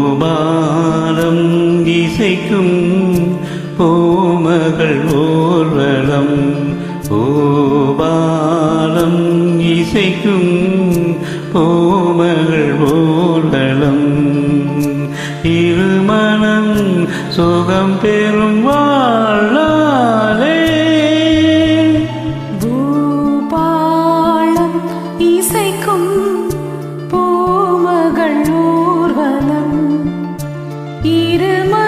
பூபாலம் இசைக்கும் பூமகள் ஊர்வலம் பூபாலம் இசைக்கும் பூமகள் ஊர்வலம் இருமணம் சுகம் பெறும் வா இருமனம் சுகம்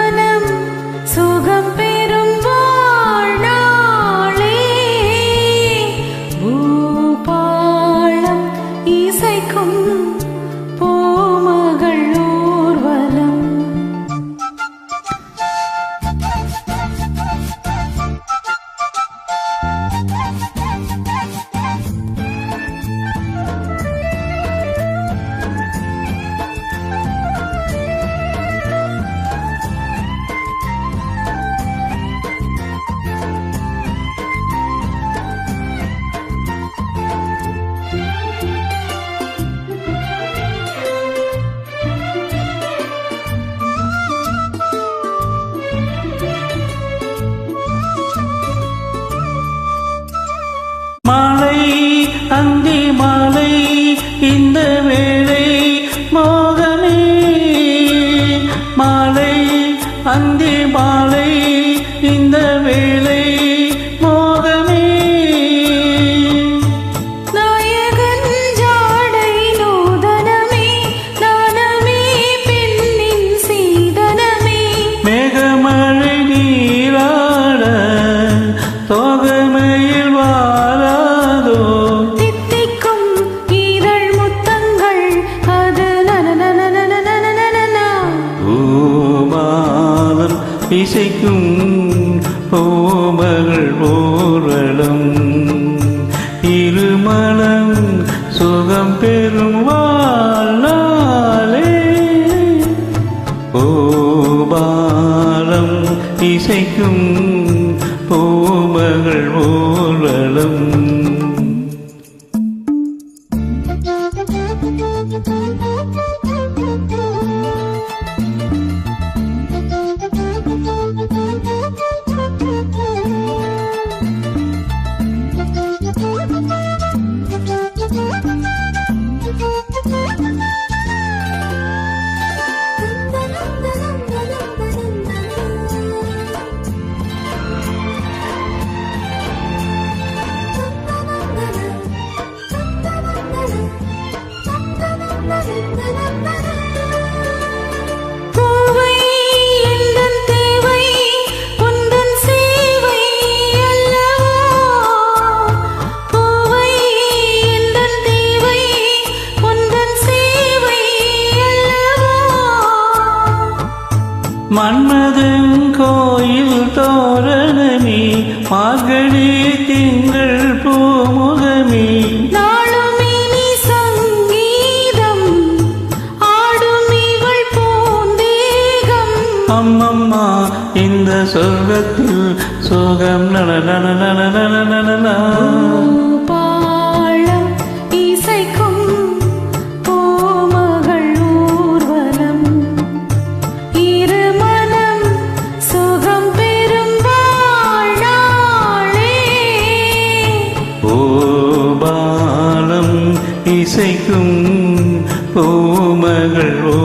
மாலை அந்தி மாலை இந்த வேளை மோகமே. மாலை அந்தி மாலை இந்த வேளை மோகமே. நாயகன் ஜாடை நூதனமே நாணமே பெண்ணின் சீதனமே. மேகமழை நீராட தோகமையில் இசைக்கும் பூமகள் ஓரளம் இருமலம் சுகம் பெறும் வாழ்நாளே. ஓபாலம் இசைக்கும் பூமகள் ஓரளம் மன்மதன் கோயில் தோரணமே மார்கழி திங்கள் பூமுகமே அம்மம்மா இந்த சொர்க்கத்தில் சுகம் நலநலநலநலநலநலா. பூபாளம் இசைக்கும் பூமகள் ஓ